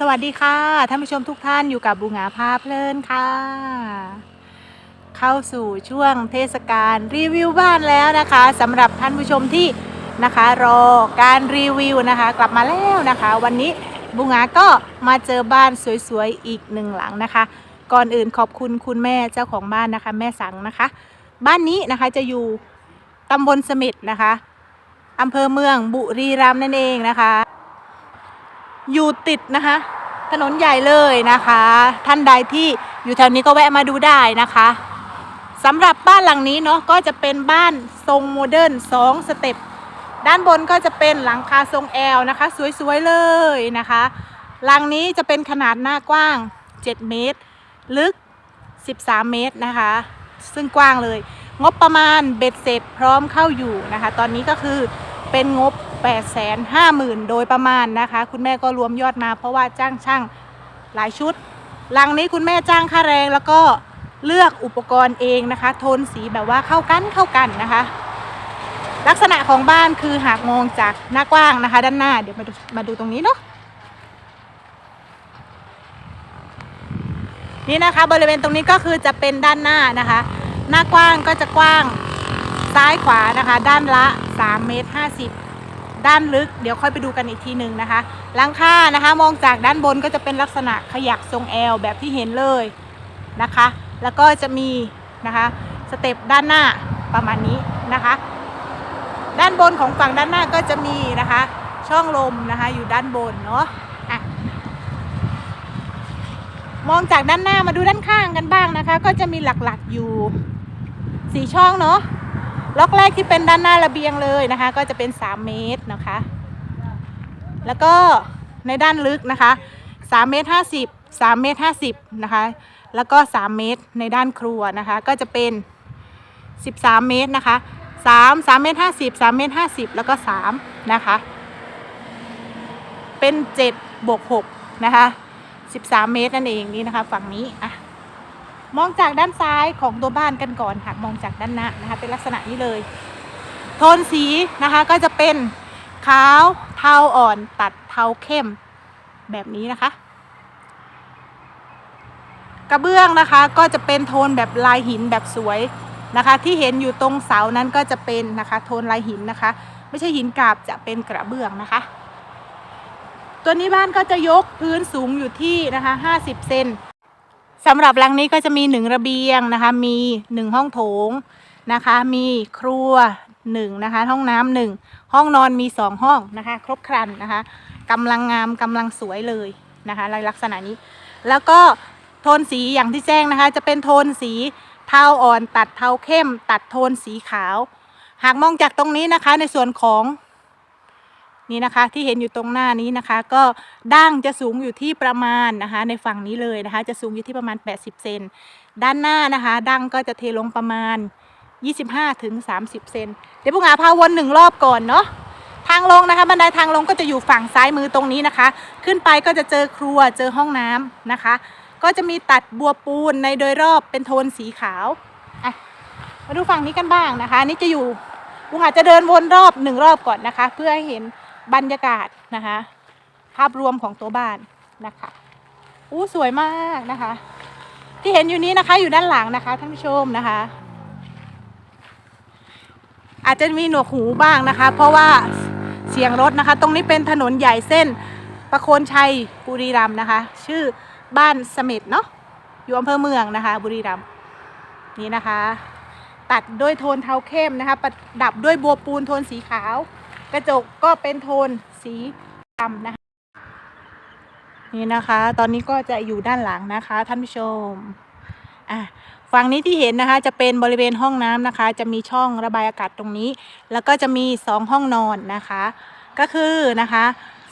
สวัสดีค่ะท่านผู้ชมทุกท่านอยู่กับบุงาพาเพลินค่ะ เข้าสู่ช่วงเทศกาลรีวิวบ้านแล้วนะคะสำหรับท่านผู้ชมที่นะคะรอการรีวิวนะคะ กลับมาแล้วนะคะ วันนี้บุงาก็มาเจอบ้านสวยๆอีกหนึ่งหลังนะคะ ก่อนอื่นขอบคุณคุณแม่เจ้าของบ้านนะคะ แม่สังนะคะ บ้านนี้นะคะจะอยู่ตำบลสม็ดนะคะอำเภอเมืองบุรีรัมย์นั่นเองนะคะ อยู่ติดนะคะ ถนนใหญ่เลยนะคะ ท่านใดที่อยู่แถวนี้ก็แวะมาดูได้นะคะสำหรับบ้านหลังนี้เนาะก็จะเป็นบ้านทรงโมเดิร์น2สเต็ปด้านบนก็จะเป็นหลังคาทรงแอลนะคะ สวยๆเลยนะคะหลังนี้จะเป็นขนาดหน้ากว้าง 7 เมตร ลึก 13 เมตรนะคะ ซึ่งกว้างเลย งบประมาณเบ็ดเสร็จพร้อมเข้าอยู่นะคะ ตอนนี้ก็คือ เป็นงบ 850,000 โดยประมาณนะคะ คุณแม่ก็รวมยอดมาเพราะว่าจ้างช่างหลายชุด หลังนี้คุณแม่จ้างค่าแรงแล้วก็เลือกอุปกรณ์เองนะคะ โทนสีแบบว่าเข้ากันเข้ากันนะคะ ลักษณะของบ้านคือหากมองจากหน้ากว้างนะคะ ด้านหน้าเดี๋ยวมาดูมาดูตรงนี้เนาะนี่นะคะบริเวณตรงนี้ก็คือจะเป็นด้านหน้านะคะ หน้ากว้างก็จะกว้าง ซ้ายขวานะคะ ด้านละ3เมตร50 ด้านลึกเดี๋ยวค่อยไปดูกันอีกทีหนึ่งนะคะหลังคานะคะ มองจากด้านบนก็จะเป็นลักษณะขยักทรงแอลแบบที่เห็นเลยนะคะ แล้วก็จะมีนะคะสเต็ปด้านหน้าประมาณนี้นะคะ ด้านบนของฝั่งด้านหน้าก็จะมีนะคะ ช่องลมนะคะอยู่ด้านบนเนาะะมองจากด้านหน้ามาดูด้านข้างกันบ้างนะคะ ก็จะมีหลักๆอยู่สี่ช่องเนาะ ล็อกแรกที่เป็นด้านหน้าระเบียงเลยนะคะ ก็จะเป็น 3 เมตรนะคะ แล้วก็ในด้านลึกนะคะ3เมตร50 3เมตร50นะคะ แล้วก็ 3 เมตรในด้านครัวนะคะ ก็จะเป็น 13 เมตรนะคะ3 3เมตร50 3เมตร50 แล้วก็3นะคะ เป็น7บวก6นะคะ 13 เมตรนั่นเองนี่นะคะ ฝั่งนี้อะ มองจากด้านซ้ายของตัวบ้านกันก่อนหากมองจากด้านหน้านะคะ เป็นลักษณะนี้เลย โทนสีนะคะก็จะเป็นขาวเทาอ่อนตัดเทาเข้มแบบนี้นะคะ กระเบื้องนะคะก็จะเป็นโทนแบบลายหินแบบสวยนะคะ ที่เห็นอยู่ตรงเสานั้นก็จะเป็นนะคะโทนลายหินนะคะ ไม่ใช่หินกาบจะเป็นกระเบื้องนะคะ ตัวนี้บ้านก็จะยกพื้นสูงอยู่ที่นะคะ 50 เซน สำหรับหลังนี้ก็จะมีหนึ่งระเบียงนะคะ มีหนึ่งห้องโถงนะคะ มีครัวหนึ่งนะคะ ห้องน้ำหนึ่งห้องนอนมีสองห้องนะคะ ครบครันนะคะกำลังงามกำลังสวยเลยนะคะในลักษณะนี้ แล้วก็โทนสีอย่างที่แจ้งนะคะ จะเป็นโทนสีเทาอ่อน ตัดเทาเข้ม ตัดโทนสีขาว หากมองจากตรงนี้นะคะในส่วนของ นี่นะคะ ที่เห็นอยู่ตรงหน้านี้นะคะ ก็ด่างจะสูงอยู่ที่ประมาณนะคะ ในฝั่งนี้เลยนะคะ จะสูงอยู่ที่ประมาณ 80 เซนด้านหน้านะคะ ดั้งก็จะเทลงประมาณ 25ถึง30 เซนเดี๋ยวพวกอาพาวนหนึ่งรอบก่อนเนาะทางลงนะคะบันไดทางลงก็จะอยู่ฝั่งซ้ายมือตรงนี้นะคะ ขึ้นไปก็จะเจอครัวเจอห้องน้ำนะคะ ก็จะมีตัดบัวปูนในโดยรอบเป็นโทนสีขาวอะมาดูฝั่งนี้กันบ้างนะคะนนี่จะอยู่ลุงอาจจะเดินวนรอบหนึ่งรอบก่อนนะคะ เพื่อให้เห็น บรรยากาศนะคะ ภาพรวมของตัวบ้านนะคะอู้สวยมากนะคะ ที่เห็นอยู่นี้นะคะอยู่ด้านหลังนะคะท่านผู้ชมนะคะ อาจจะมีหนวกหูบ้างนะคะ เพราะว่าเสียงรถนะคะ ตรงนี้เป็นถนนใหญ่เส้นประโคนชัยบุรีรัมย์นะคะ ชื่อบ้านเสม็ดเนาะอยู่อำเภอเมืองนะคะ บุรีรัมย์นี่นะคะ ตัดด้วยโทนเทาเข้มนะคะประดับด้วยบัวปูนโทนสีขาว กระจกก็เป็นโทนสีดำนะคะ นี่นะคะ ตอนนี้ก็จะอยู่ด้านหลังนะคะ ท่านผู้ชมอะฝั่งนี้ที่เห็นนะคะ จะเป็นบริเวณห้องน้ำนะคะ จะมีช่องระบายอากาศตรงนี้ แล้วก็จะมีสองห้องนอนนะคะ ก็คือนะคะ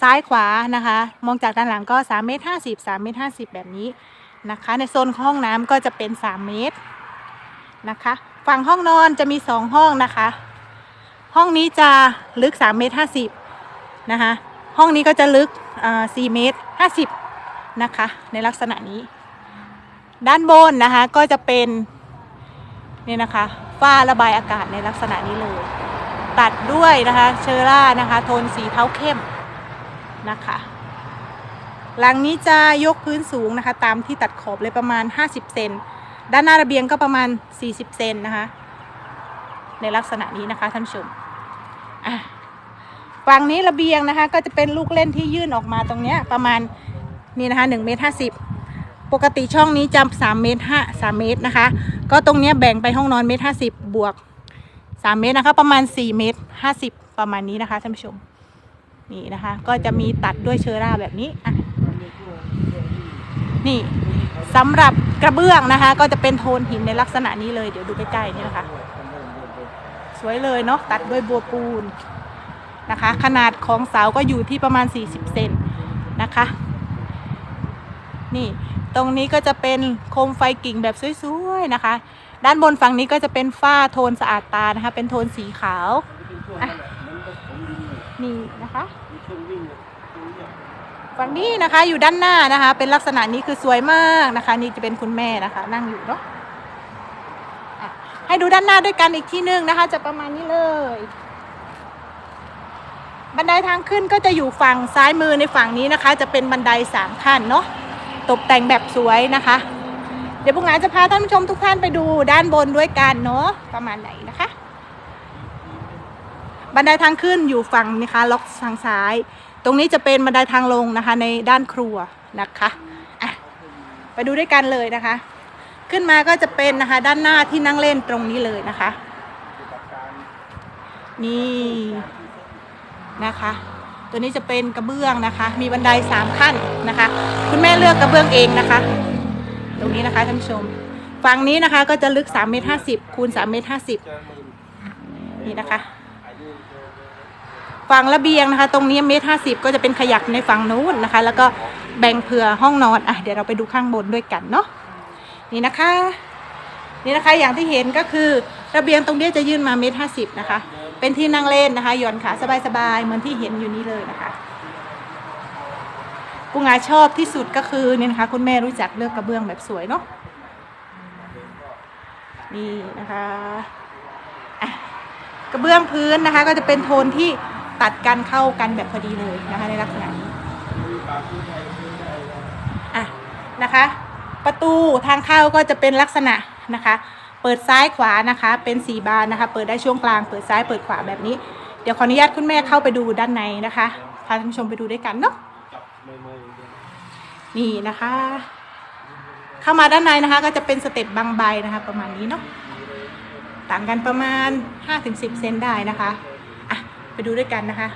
ซ้ายขวานะคะ มองจากด้านหลังก็3เมตร50 3เมตร50 แบบนี้นะคะ ในโซนห้องน้ำก็จะเป็น 3 เมตรนะคะ ฝั่งห้องนอนจะมี 2 ห้องนะคะ ห้องนี้จะลึก3เมตร50นะคะ ห้องนี้ก็จะลึก4เมตร50นะคะ ในลักษณะนี้ ด้านบนนะคะก็จะเป็นนี่นะคะฝ้าระบายอากาศในลักษณะนี้เลย ตัดด้วยนะคะเชอร่านะคะ โทนสีเทาเข้มนะคะหลังนี้จะยกพื้นสูงนะคะ ตามที่ตัดขอบเลยประมาณ 50 เซน ด้านหน้าระเบียงก็ประมาณ 40 เซนนะคะ ในลักษณะนี้นะคะท่านผู้ชมอะฝั่งนี้ระเบียงนะคะ ก็จะเป็นลูกเล่นที่ยื่นออกมาตรงเนี้ยประมาณนี่นะคะ1เมตร50ปกติช่องนี้จะ3เมตร5 3เมตรนะคะ ก็ตรงเนี้ยแบ่งไปห้องนอนเมตร50บบวก3เมตรนะคะประมาณ4เมตร50ประมาณนี้นะคะท่านผู้ชมนี่นะคะ ก็จะมีตัดด้วยเชอร่าแบบนี้อะนี่สำหรับกระเบื้องนะคะ ก็จะเป็นโทนหินในลักษณะนี้เลยเดี๋ยวดูใกล้ๆนี่นะคะ สวยเลยเนาะตัดด้วยบัวปูนนะคะ ขนาดของเสาก็อยู่ที่ประมาณ 40 เซนนะคะ นี่ตรงนี้ก็จะเป็นโคมไฟกิ่งแบบสวยๆนะคะ ด้านบนฝั่งนี้ก็จะเป็นฝ้าโทนสะอาดตานะคะ เป็นโทนสีขาวนี่นะคะฝั่งนี้นะคะอยู่ด้านหน้านะคะ เป็นลักษณะนี้คือสวยมากนะคะ นี่จะเป็นคุณแม่นะคะ นั่งอยู่เนาะ ให้ดูด้านหน้าด้วยกันอีกที่นึงนะคะ จะประมาณนี้เลย บันไดทางขึ้นก็จะอยู่ฝั่งซ้ายมือในฝั่งนี้นะคะ จะเป็นบันไดสามขั้นเนาะตกแต่งแบบสวยนะคะ เดี๋ยวพวกงานจะพาท่านผู้ชมทุกท่านไปดูด้านบนด้วยกันเนาะประมาณไหนนะคะ บันไดทางขึ้นอยู่ฝั่งนะคะล็อกทางซ้าย ตรงนี้จะเป็นบันไดทางลงนะคะ ในด้านครัวนะคะอะไปดูด้วยกันเลยนะคะ ขึ้นมาก็จะเป็นนะคะ ด้านหน้าที่นั่งเล่นตรงนี้เลยนะคะ นี่นะคะ ตัวนี้จะเป็นกระเบื้องนะคะ มีบันไดสามขั้นนะคะ คุณแม่เลือกกระเบื้องเองนะคะ ตรงนี้นะคะท่านผู้ชมฝั่งนี้นะคะก็จะลึก3เมตร50คูณ3เมตร50นี่นะคะฝั่งระเบียงนะคะ ตรงนี้เมตร50ก็จะเป็นขยับในฝั่งนู้นนะคะ แล้วก็แบ่งเผื่อห้องนอนอะเดี๋ยวเราไปดูข้างบนด้วยกันเนาะ นี่นะคะ นี่นะคะอย่างที่เห็นก็คือระเบียงตรงนี้จะยื่นมาเมตรห้าสิบนะคะ เป็นที่นั่งเล่นนะคะหย่อนขาสบายๆเหมือนที่เห็นอยู่นี้เลยนะคะปูงาชอบที่สุดก็คือนี่นะคะ คุณแม่รู้จักเลือกกระเบื้องแบบสวยเนาะนี่นะคะะกระเบื้องพื้นนะคะ ก็จะเป็นโทนที่ตัดกันเข้ากันแบบพอดีเลยนะคะในลักษณะนี้อะนะคะ ประตูทางเข้าก็จะเป็นลักษณะนะคะ เปิดซ้ายขวานะคะ เป็นสีบานนะคะ เปิดได้ช่วงกลาง เปิดซ้ายเปิดขวาแบบนี้ เดี๋ยวขออนุญาตคุณแม่เข้าไปดูด้านในนะคะพาท่านผู้ชมไปดูด้วยกันเนาะนี่นะคะ เข้ามาด้านในนะคะ ก็จะเป็นสเต็ปบางใบนะคะ ประมาณนี้เนาะต่างกันประมาณ 5-10เซนได้นะคะอะไปดูด้วยกันนะคะ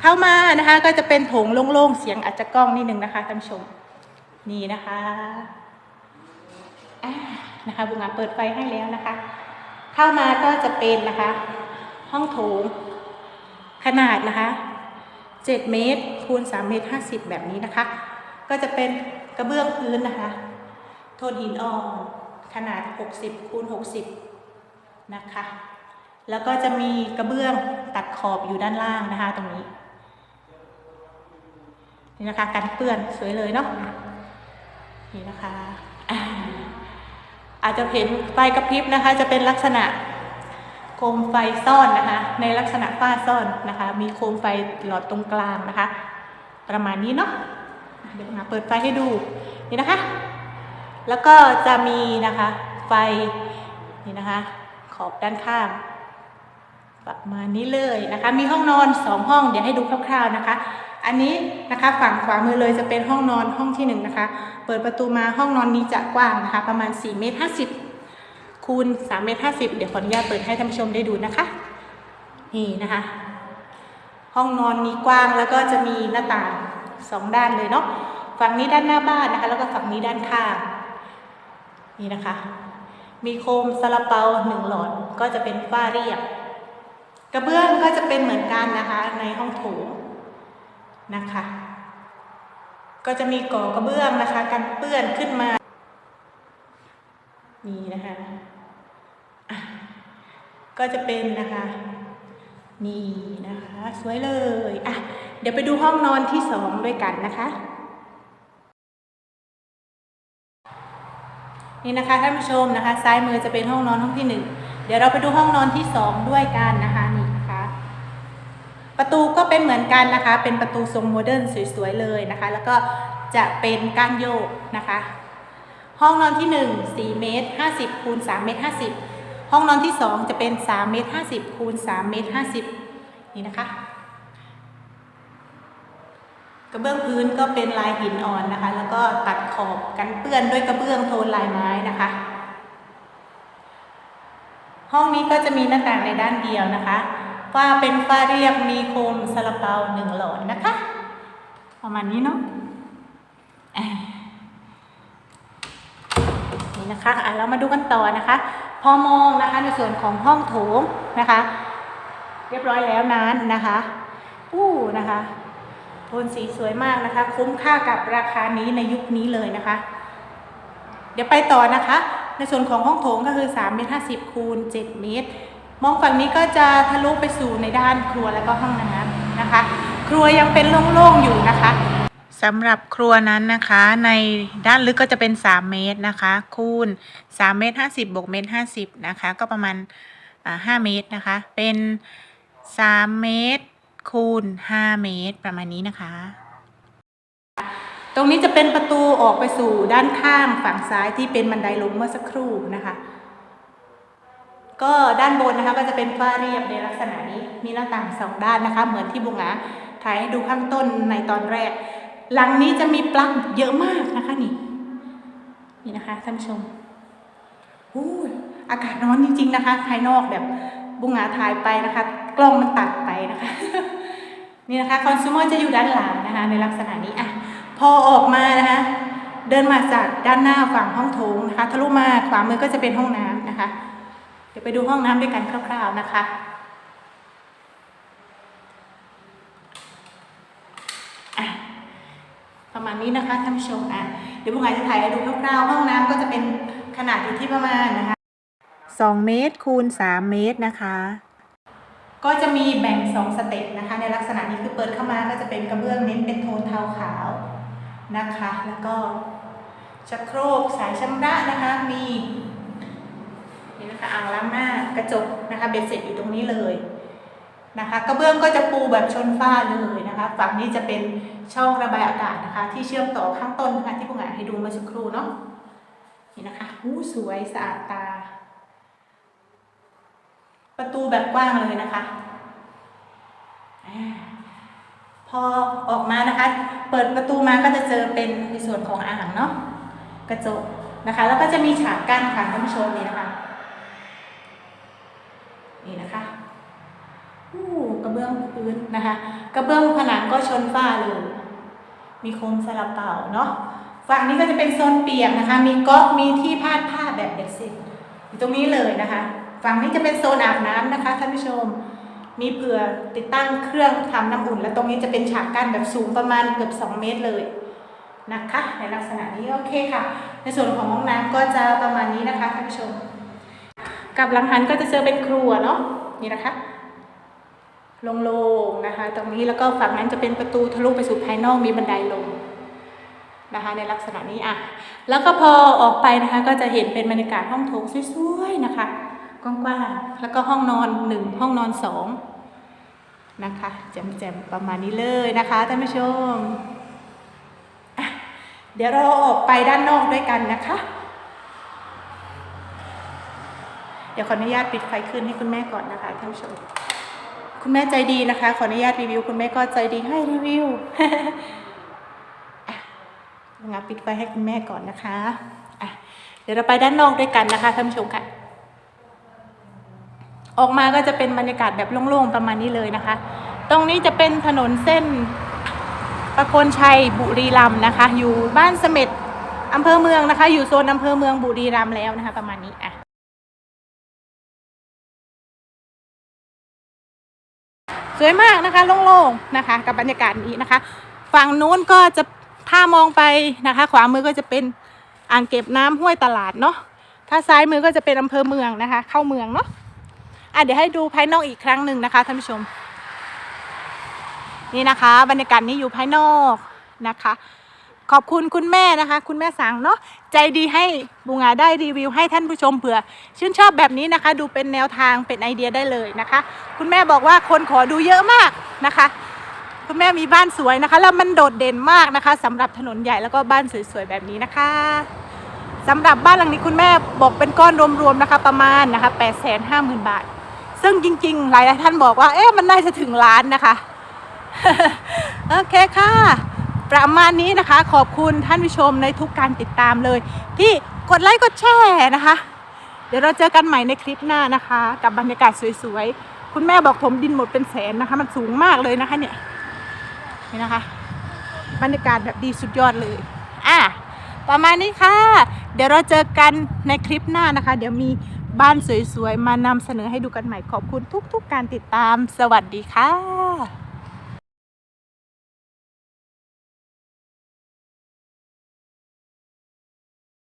เข้ามานะคะก็จะเป็นโถงโล่งๆเสียงอาจจะกล้องนิดนึงนะคะท่านผู้ชม นี่นะคะนะคะบุงาเปิดไฟให้แล้วนะคะ เข้ามาก็จะเป็นนะคะ ห้องโถงขนาดนะคะ7เมตรคูณ3เมตร50แบบนี้นะคะ ก็จะเป็นกระเบื้องพื้นนะคะ โทนหินอ่อนขนาด 60คูณ60 นะคะ แล้วก็จะมีกระเบื้องตัดขอบอยู่ด้านล่างนะคะตรงนี้ นี่นะคะกันเปื้อนสวยเลยเนาะ นี่นะคะอาอาจจะเห็นไฟกระพริบนะคะ จะเป็นลักษณะโคมไฟซ่อนนะคะ ในลักษณะฝ้าซ่อนนะคะ มีโคมไฟหลอดตรงกลางนะคะ ประมาณนี้เนาะเดี๋ยวมาเปิดไฟให้ดูนี่นะคะ แล้วก็จะมีนะคะไฟนี่นะคะ ขอบด้านข้างประมาณนี้เลยนะคะ มีห้องนอนสองห้องเดี๋ยวให้ดูคร่าวๆนะคะ อันนี้นะคะฝั่งขวามือเลยจะเป็นห้องนอนห้องที่หนึ่งนะคะ เปิดประตูมาห้องนอนนี้จะกว้างนะคะ ประมาณ4เมตร50คูณ3เมตร50เดี๋ยวขออนุญาตเปิดให้ท่านผู้ชมได้ดูนะคะ นี่นะคะ ห้องนอนนี้กว้างแล้วก็จะมีหน้าต่างสองด้านเลยเนาะฝั่งนี้ด้านหน้าบ้านนะคะ แล้วก็ฝั่งนี้ด้านข้างนี่นะคะ มีโคมซาลาเปาหนึ่งหลอดก็จะเป็นฝ้าเรียบ กระเบื้องก็จะเป็นเหมือนกันนะคะในห้องโถง นะคะ ก็จะมีก่อกระเบื้องนะคะกันเปื้อนขึ้นมา นี่นะคะะก็จะเป็นนะคะ นี่นะคะ สวยเลยอะเดี๋ยวไปดูห้องนอนที่สองด้วยกันนะคะ นี่นะคะท่านผู้ชมนะคะ ซ้ายมือจะเป็นห้องนอนห้องที่หนึ่งเดี๋ยวเราไปดูห้องนอนที่สองด้วยกันนะคะนี่ ประตูก็เป็นเหมือนกันนะคะ เป็นประตูทรงโมเดิร์นสวยๆเลยนะคะ แล้วก็จะเป็นก้านโยกนะคะ ห้องนอนที่ 1 4 เมตร 50คูณ3เมตร 50 ห้องนอนที่ 2 จะเป็น 3 เมตร 50คูณ3เมตร 50 นี่นะคะ กระเบื้องพื้นก็เป็นลายหินอ่อนนะคะ แล้วก็ตัดขอบกันเปื้อนด้วยกระเบื้องโทนลายไม้นะคะ ห้องนี้ก็จะมีหน้าต่างในด้านเดียวนะคะ ฝ้าเป็นฝ้าเรียบมีโคมซาลาเปาหนึ่งหลอดนะคะ ประมาณนี้เนาะนี่นะคะอะเรามาดูกันต่อนะคะ พอมองนะคะในส่วนของห้องโถงนะคะ เรียบร้อยแล้วนั้นนะคะอู้นะคะโทนสีสวยมากนะคะ คุ้มค่ากับราคานี้ในยุคนี้เลยนะคะ เดี๋ยวไปต่อนะคะ ในส่วนของห้องโถงก็คือ3เมตร50คูณ7เมตร มองฝั่งนี้ก็จะทะลุไปสู่ในด้านครัวแล้วก็ห้องน้ำนะคะ ครัวยังเป็นโล่งๆอยู่นะคะสำหรับครัวนั้นนะคะในด้านลึกก็จะเป็น 3 เมตรนะคะ คูณ3เมตร50บวกเมตร50นะคะ ก็ประมาณอ่า5เมตรนะคะ เป็น 3 เมตร คูณ 5 เมตรประมาณนี้นะคะ ตรงนี้จะเป็นประตูออกไปสู่ด้านข้างฝั่งซ้ายที่เป็นบันไดลงเมื่อสักครู่นะคะ ก็ด้านบนนะคะก็จะเป็นฝ้าเรียบในลักษณะนี้มีหน้าต่างสองด้านนะคะ เหมือนที่บุงหงาถ่ายให้ดูข้างต้นในตอนแรก หลังนี้จะมีปลั๊กเยอะมากนะคะนี่นี่นะคะท่านผู้ชมอู้ยอากาศร้อนจริง ๆนะคะ ภายนอกแบบบุงหงาถ่ายไปนะคะ กล้องมันตัดไปนะคะนี่นะคะคอน sumer จะอยู่ด้านหลังนะคะ ในลักษณะนี้อะพอออกมานะคะ เดินมาจากด้านหน้าฝั่งห้องโถงนะคะ ทะลุมาขวามือก็จะเป็นห้องน้ำนะคะ ดี๋ยวไปดูห้องน้ำด้วยกันคร่าวๆนะคะอะประมาณนี้นะคะท่านผู้ชมอะเดี๋ยวบุ๋มอาจจะถ่ายให้ดูคร่าวๆห้องน้ำก็จะเป็นขนาดอยู่ที่ประมาณนะคะ2เมตรคูณ3เมตรนะคะ ก็จะมีแบ่ง 2 สเต็ปนะคะ ในลักษณะนี้คือเปิดเข้ามาก็จะเป็นกระเบื้องเน้นเป็นโทนเทาขาวนะคะ แล้วก็ชักโครกสายชำระนะคะมี นะคะอ่างล้างหน้ากระจกนะคะเบ็ดเสร็จอยู่ตรงนี้เลยนะคะกระเบื้องก็จะปูแบบชนฝ้าเลยนะคะ ฝั่งนี้จะเป็นช่องระบายอากาศนะคะ ที่เชื่อมต่อข้างต้นนะคะที่พวกงานให้ดูเมื่อสักครู่เนาะนี่นะคะหูสวยสะอาดตา ประตูแบบกว้างเลยนะคะพอออกมานะคะ เปิดประตูมาก็จะเจอเป็นในส่วนของอ่างเนาะกระจกนะคะ แล้วก็จะมีฉากกั้นค่ะท่านผู้ชมนี่นะคะ นี่นะคะอู้กระเบื้องพื้นนะคะ กระเบื้องผนังก็ชนฝ้าเลยมีโคมสลับเป่าเนาะฝั่งนี้ก็จะเป็นโซนเปียกนะคะ มีก๊อกมีที่พาดผ้าแบบเบ็ดเสร็จอยู่ตรงนี้เลยนะคะ ฝั่งนี้จะเป็นโซนอาบน้ำนะคะท่านผู้ชม มีเผื่อติดตั้งเครื่องทำน้ำอุ่น และตรงนี้จะเป็นฉากกั้นแบบสูงประมาณเกือบ 2 เมตรเลยนะคะ ในลักษณะนี้โอเคค่ะ ในส่วนของห้องน้ำก็จะประมาณนี้นะคะท่านผู้ชม กับหลังหันก็จะเจอเป็นครัวเนาะนี่นะคะ โล่งๆนะคะ ตรงนี้แล้วก็ฝั่งนั้นจะเป็นประตูทะลุไปสู่ภายนอกมีบันไดลงนะคะในลักษณะนี้อะแล้วก็พอออกไปนะคะก็จะเห็นเป็นบรรยากาศห้องโถงสวยๆนะคะกว้างๆแล้วก็ห้องนอนหนึ่งห้องนอนสองนะคะแจ่มๆประมาณนี้เลยนะคะท่านผู้ชมเดี๋ยวเราออกไปด้านนอกด้วยกันนะคะ เดี๋ยวขออนุญาตปิดไฟขึ้นให้คุณแม่ก่อนนะคะท่านผู้ชม คุณแม่ใจดีนะคะ ขออนุญาตรีวิว คุณแม่ก็ใจดีให้รีวิวงับปิดไฟให้คุณแม่ก่อนนะคะอะเดี๋ยวเราไปด้านนอกด้วยกันนะคะท่านผู้ชมค่ะ ออกมาก็จะเป็นบรรยากาศแบบโล่งๆประมาณนี้เลยนะคะ ตรงนี้จะเป็นถนนเส้นประโคนชัยบุรีรัมย์นะคะ อยู่บ้านเสม็ดอำเภอเมืองนะคะ อยู่โซนอำเภอเมืองบุรีรัมย์แล้วนะคะ ประมาณนี้อะ สวยมากนะคะโล่งๆนะคะ กับบรรยากาศนี้นะคะ ฝั่งนู้นก็จะถ้ามองไปนะคะ ขวามือก็จะเป็นอ่างเก็บน้ำห้วยตลาดเนาะถ้าซ้ายมือก็จะเป็นอำเภอเมืองนะคะ เข้าเมืองเนาะอะเดี๋ยวให้ดูภายนอกอีกครั้งหนึ่งนะคะท่านผู้ชม นี่นะคะ บรรยากาศนี้อยู่ภายนอกนะคะ ขอบคุณคุณแม่นะคะ คุณแม่สังเนาะใจดีให้บูงาได้รีวิวให้ท่านผู้ชมเผื่อ ชื่นชอบแบบนี้นะคะ ดูเป็นแนวทางเป็นไอเดียได้เลยนะคะ คุณแม่บอกว่าคนขอดูเยอะมากนะคะ คุณแม่มีบ้านสวยนะคะ แล้วมันโดดเด่นมากนะคะสำหรับถนนใหญ่แล้วก็บ้านสวยๆแบบนี้นะคะสำหรับบ้านหลังนี้คุณแม่บอกเป็นก้อนรวมๆนะคะ ประมาณนะคะแปดแสนห้าหมื่นบาท ซึ่งจริงๆ หลายๆท่านบอกว่า เอ๊ะมันน่าจะถึงล้านนะคะ โอเคค่ะ ประมาณนี้นะคะ ขอบคุณท่านผู้ชมในทุกการติดตามเลย ที่กดไลค์กดแชร์นะคะ เดี๋ยวเราเจอกันใหม่ในคลิปหน้านะคะ กับบรรยากาศสวยๆ คุณแม่บอกถมดินหมดเป็นแสนนะคะ มันสูงมากเลยนะคะเนี่ยนี่นะคะ บรรยากาศแบบดีสุดยอดเลยอะประมาณนี้ค่ะ เดี๋ยวเราเจอกันในคลิปหน้านะคะ เดี๋ยวมีบ้านสวยๆ มานำเสนอให้ดูกันใหม่ขอบคุณทุกๆการติดตาม สวัสดีค่ะ